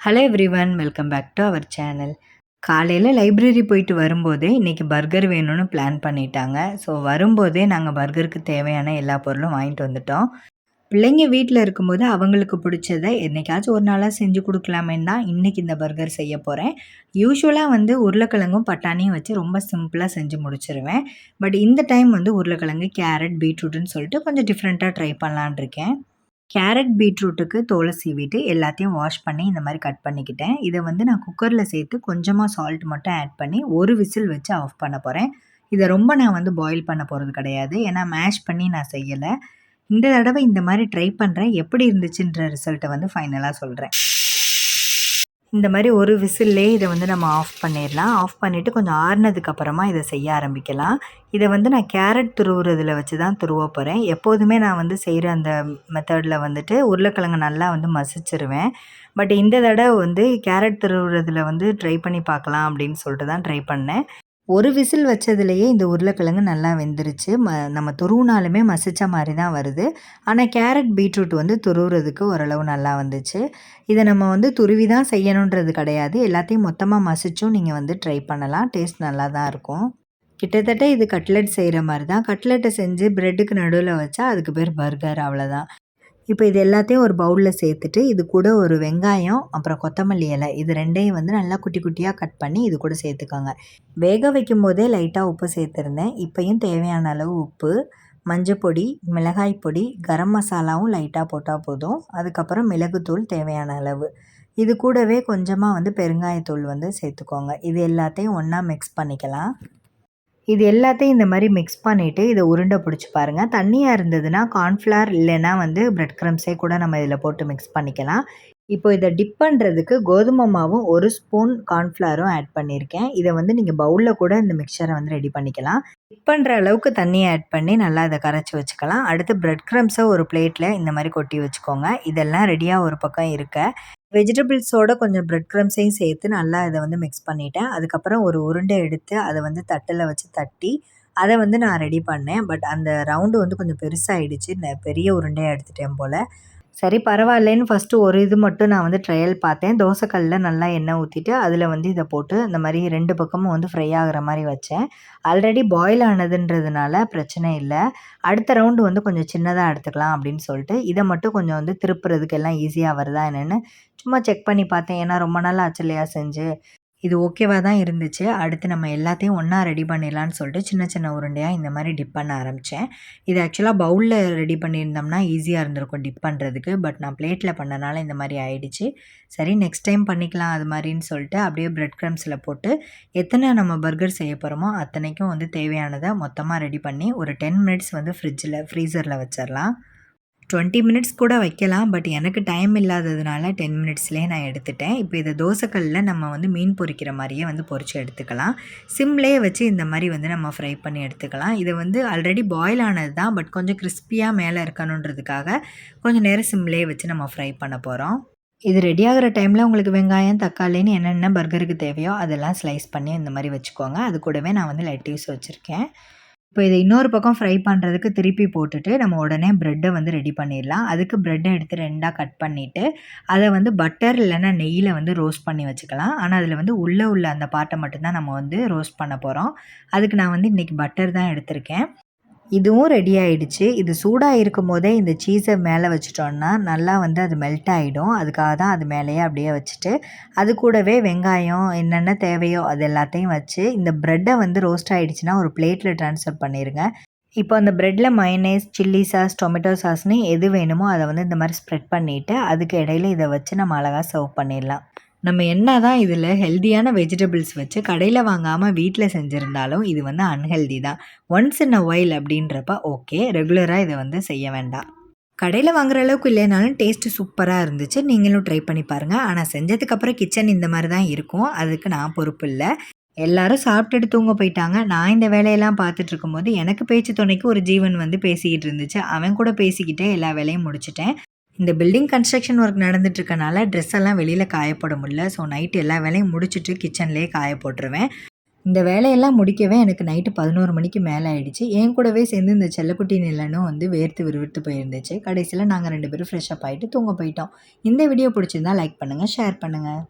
Hello everyone welcome back to our channel காலையில் library போயிட்டு வரும்போதே இன்றைக்கி பர்கர் வேணும்னு பிளான் பண்ணிட்டாங்க. ஸோ வரும்போதே நாங்கள் பர்கருக்கு தேவையான எல்லா பொருளும் வாங்கிட்டு வந்துட்டோம். பிள்ளைங்க வீட்டில் இருக்கும்போது அவங்களுக்கு பிடிச்சதை என்றைக்காச்சும் ஒரு நாளாக செஞ்சு கொடுக்கலாமேன்னு தான் இன்றைக்கி இந்த பர்கர் செய்ய போகிறேன் யூஸ்வலாக வந்து உருளைக்கிழங்கும் பட்டாணியும் வச்சு ரொம்ப சிம்பிளாக செஞ்சு முடிச்சிருவேன். பட் இந்த டைம் வந்து உருளைக்கிழங்கு கேரட் பீட்ரூட்டுன்னு சொல்லிட்டு கொஞ்சம் டிஃப்ரெண்ட்டாக ட்ரை பண்ணலான் இருக்கேன். கேரட் பீட்ரூட்டுக்கு தோலை சீவிட்டு எல்லாத்தையும் வாஷ் பண்ணி இந்த மாதிரி கட் பண்ணிக்கிட்டேன். இதை வந்து நான் குக்கரில் சேர்த்து கொஞ்சமாக சால்ட் மட்டும் ஆட் பண்ணி ஒரு விசில் வச்சு ஆஃப் பண்ண போகிறேன் இதை ரொம்ப நான் வந்து பாயில் பண்ண போகிறது கிடையாது. ஏன்னா மேஷ் பண்ணி நான் செய்யலை. இந்த தடவை இந்த மாதிரி ட்ரை பண்ணுறேன் எப்படி இருந்துச்சுன்ற ரிசல்ட்டை வந்து ஃபைனலாக சொல்கிறேன் இந்த மாதிரி ஒரு விசில்லே இதை வந்து நம்ம ஆஃப் பண்ணிடலாம். ஆஃப் பண்ணிவிட்டு கொஞ்சம் ஆறுனதுக்கப்புறமா இதை செய்ய ஆரம்பிக்கலாம். இதை வந்து நான் கேரட் துருவுறதில் வச்சு தான் துருவ போகிறேன் எப்போதுமே நான் வந்து செய்கிற அந்த மெத்தடில் வந்துட்டு உருளைக்கிழங்கு நல்லா வந்து மசிச்சிருவேன். பட் இந்த தடவை வந்து கேரட் துருவுறதில் வந்து ட்ரை பண்ணி பார்க்கலாம் அப்படின்னு சொல்லிட்டு தான் ட்ரை பண்ணேன். ஒரு விசில் வச்சதுலேயே இந்த உருளைக்கிழங்கு நல்லா வெந்துருச்சு. ம நம்ம துருவினாலுமே மசித்த மாதிரி தான் வருது. ஆனால் கேரட் பீட்ரூட் வந்து துருவுறதுக்கு ஓரளவு நல்லா வந்துச்சு. இதை நம்ம வந்து துருவி தான் செய்யணுன்றது கிடையாது. எல்லாத்தையும் மொத்தமாக மசிச்சும் நீங்கள் வந்து ட்ரை பண்ணலாம். டேஸ்ட் நல்லா தான் இருக்கும். கிட்டத்தட்ட இது கட்லெட் செய்கிற மாதிரி தான். கட்லெட்டை செஞ்சு ப்ரெட்டுக்கு நடுவில் வச்சா அதுக்கு பேர் பர்கர் அவ்வளோதான் இப்போ இது எல்லாத்தையும் ஒரு பவுலில் சேர்த்துட்டு இது கூட ஒரு வெங்காயம் அப்புறம் கொத்தமல்லி இலை. இது ரெண்டையும் வந்து நல்லா குட்டி குட்டியாக கட் பண்ணி இது கூட சேர்த்துக்கோங்க. வேக வைக்கும் போதே லைட்டாக உப்பு சேர்த்துருந்தேன். இப்போயும் தேவையான அளவு உப்பு மஞ்சப்பொடி மிளகாய் பொடி கரம் மசாலாவும் லைட்டாக போட்டால் போதும். அதுக்கப்புறம் மிளகுத்தூள் தேவையான அளவு. இது கூடவே கொஞ்சமாக வந்து பெருங்காயத்தூள் வந்து சேர்த்துக்கோங்க. இது எல்லாத்தையும் ஒன்றா மிக்ஸ் பண்ணிக்கலாம். இது எல்லாத்தையும் இந்த மாதிரி மிக்ஸ் பண்ணிவிட்டு இதை உருண்டை பிடிச்சி பாருங்கள் தண்ணியாக இருந்ததுன்னா கார்ன்ஃப்ளவர் இல்லைன்னா வந்து பிரெட் க்ரம்ஸே கூட நம்ம இதில் போட்டு மிக்ஸ் பண்ணிக்கலாம். இப்போ இதை டிப் பண்ணுறதுக்கு கோதுமை மாவும் ஒரு ஸ்பூன் கார்ன்ஃப்ளவரும் ஆட் பண்ணியிருக்கேன் இதை வந்து நீங்கள் பவுலில் கூட இந்த மிக்சரை வந்து ரெடி பண்ணிக்கலாம். டிப் பண்ணுற அளவுக்கு தண்ணியை ஆட் பண்ணி நல்லா இதை கரைச்சி வச்சுக்கலாம். அடுத்து ப்ரெட் க்ரம்ஸை ஒரு பிளேட்டில் இந்த மாதிரி கொட்டி வச்சுக்கோங்க. இதெல்லாம் ரெடியாக ஒரு பக்கம் இருக்க. வெஜிடபிள்ஸோட கொஞ்சம் ப்ரெட் க்ரம்ஸையும் சேர்த்து நல்லா இதை வந்து மிக்ஸ் பண்ணிவிட்டேன் அதுக்கப்புறம் ஒரு உருண்டை எடுத்து அதை வந்து தட்டில் வச்சு தட்டி அதை வந்து நான் ரெடி பண்ணேன். பட் அந்த ரவுண்டு வந்து கொஞ்சம் பெருசாகிடுச்சு பெரிய உருண்டையாக எடுத்துட்டேன் போல். சரி பரவாயில்லைன்னு ஃபஸ்ட்டு ஒரு இது மட்டும் நான் வந்து ட்ரையல் பார்த்தேன். தோசைக்கல்லில் நல்லா எண்ணெய் ஊற்றிட்டு அதில் வந்து இதை போட்டு இந்த மாதிரி ரெண்டு பக்கமும் வந்து ஃப்ரை ஆகிற மாதிரி வச்சேன். ஆல்ரெடி பாயில் ஆனதுன்றதுனால பிரச்சனை இல்லை. அடுத்த ரவுண்டு வந்து கொஞ்சம் சின்னதாக எடுத்துக்கலாம் அப்படின்னு சொல்லிட்டு இதை மட்டும் கொஞ்சம் வந்து திருப்புறதுக்கு எல்லாம் ஈஸியாக வருதா என்னென்னு சும்மா செக் பண்ணி பார்த்தேன். ஏன்னா ரொம்ப நாள் ஆச்சு இல்லையா செஞ்சு. இது ஓகேவாக தான் இருந்துச்சு. அடுத்து நம்ம எல்லாத்தையும் ஒன்றா ரெடி பண்ணிடலான்னு சொல்லிட்டு சின்ன சின்ன உருண்டையாக இந்த மாதிரி டிப் பண்ண ஆரம்பித்தேன் இது ஆக்சுவலாக பவுலில் ரெடி பண்ணியிருந்தோம்னா ஈஸியாக இருந்திருக்கும் டிப் பண்ணுறதுக்கு பட் நான் பிளேட்டில் பண்ணனால இந்த மாதிரி ஆயிடுச்சு. சரி நெக்ஸ்ட் டைம் பண்ணிக்கலாம் அது மாதிரின்னு சொல்லிட்டு அப்படியே ப்ரெட் க்ரம்ஸில் போட்டு எத்தனை நம்ம பர்கர் செய்ய போகிறோமோ அத்தனைக்கும் வந்து தேவையானதை மொத்தமாக ரெடி பண்ணி ஒரு டென் மினிட்ஸ் வந்து ஃப்ரிட்ஜில் ஃப்ரீசரில் வச்சிடலாம். டுவெண்ட்டி மினிட்ஸ் கூட வைக்கலாம். பட் எனக்கு டைம் இல்லாததுனால டென் மினிட்ஸ்லேயே நான் எடுத்துட்டேன். இப்போ இதை தோசைக்கல்லில் நம்ம வந்து மீன் பொரிக்கிற மாதிரியே வந்து பொரித்து எடுத்துக்கலாம். சிம்லேயே வச்சு இந்த மாதிரி வந்து நம்ம ஃப்ரை பண்ணி எடுத்துக்கலாம். இது வந்து ஆல்ரெடி பாயில் ஆனது தான். பட் கொஞ்சம் கிறிஸ்பியாக மேலே இருக்கணுன்றதுக்காக கொஞ்சம் நேரம் சிம்லேயே வச்சு நம்ம ஃப்ரை பண்ண போகிறோம் இது ரெடி ஆகிற டைமில் உங்களுக்கு வெங்காயம் தக்காளின்னு என்னென்ன பர்கருக்கு தேவையோ அதெல்லாம் ஸ்லைஸ் பண்ணி இந்த மாதிரி வச்சுக்கோங்க. அது கூடவே நான் வந்து லெட்டிவ்ஸ் வச்சுருக்கேன். இப்போ இதை இன்னொரு பக்கம் ஃப்ரை பண்ணுறதுக்கு திருப்பி போட்டுட்டு நம்ம உடனே ப்ரெட்டை வந்து ரெடி பண்ணிடலாம். அதுக்கு ப்ரெட்டை எடுத்து ரெண்டாக கட் பண்ணிவிட்டு அதை வந்து பட்டர் இல்லைன்னா நெய்யில் வந்து ரோஸ்ட் பண்ணி வச்சுக்கலாம். ஆனால் அதில் வந்து உள்ளே உள்ள அந்த பாட்டை மட்டும்தான் நம்ம வந்து ரோஸ்ட் பண்ண போகிறோம் அதுக்கு நான் வந்து இன்றைக்கி பட்டர் தான் எடுத்திருக்கேன். இதுவும் ரெடி ஆகிடுச்சு இது சூடாக இருக்கும் போதே இந்த சீஸை மேலே வச்சிட்டோன்னா நல்லா வந்து அது மெல்ட் ஆகிடும் அதுக்காக தான் அது மேலேயே அப்படியே வச்சுட்டு அது கூடவே வெங்காயம் என்னென்ன தேவையோ அது எல்லாத்தையும் வச்சு இந்த ப்ரெட்டை வந்து ரோஸ்ட் ஆகிடுச்சுன்னா ஒரு பிளேட்டில் ட்ரான்ஸ்ஃபர் பண்ணிடுங்க இப்போ அந்த ப்ரெட்டில் மைனேஸ் சில்லி சாஸ் டொமேட்டோ சாஸ்னு எது வேணுமோ அதை வந்து இந்த மாதிரி ஸ்ப்ரெட் பண்ணிவிட்டு அதுக்கு இடையில இதை வச்சு நம்ம அழகாக சர்வ் பண்ணிடலாம். நம்ம என்ன தான் இதில் ஹெல்த்தியான வெஜிடபிள்ஸ் வச்சு கடையில் வாங்காமல் வீட்டில் செஞ்சுருந்தாலும் இது வந்து அன்ஹெல்தி தான். ஒன்ஸ் இன் அ ஒயில் அப்படின்றப்ப ஓகே ரெகுலராக இதை வந்து செய்ய வேண்டாம். கடையில் வாங்குற அளவுக்கு இல்லைனாலும் டேஸ்ட்டு சூப்பராக இருந்துச்சு. நீங்களும் ட்ரை பண்ணி பாருங்கள் ஆனால் செஞ்சதுக்கப்புறம் கிச்சன் இந்த மாதிரி தான் இருக்கும். அதுக்கு நான் பொறுப்பு இல்லை. எல்லாரும் சாப்பிட்டுட்டு தூங்க போயிட்டாங்க. நான் இந்த வேலையெல்லாம் பார்த்துட்டு இருக்கும்போது எனக்கு பேச்சு துணைக்கு ஒரு ஜீவன் வந்து பேசிக்கிட்டு இருந்துச்சு. அவன் கூட பேசிக்கிட்டே எல்லா வேலையும் முடிச்சிட்டேன். இந்த பில்டிங் கன்ஸ்ட்ரக்ஷன் ஒர்க் நடந்துட்டுருக்கனால ட்ரெஸ் எல்லாம் வெளியில் காயப்பட முடியல ஸோ நைட்டு எல்லா வேலையும் முடிச்சுட்டு கிச்சன்லேயே காய போட்டுருவேன் இந்த வேலையெல்லாம் முடிக்கவே எனக்கு நைட்டு 11 மணிக்கு மேலே ஆகிடுச்சு என் கூடவே சேர்ந்து இந்த செல்லக்குட்டி நிலனும் வந்து வேர்த்து விறுவிறுத்து போயிருந்துச்சு. கடைசியில் நாங்கள் ரெண்டு பேரும் ஃப்ரெஷ்ஷப் ஆகிட்டு தூங்க போயிட்டோம். இந்த வீடியோ பிடிச்சிருந்தா லைக் பண்ணுங்கள் ஷேர் பண்ணுங்கள்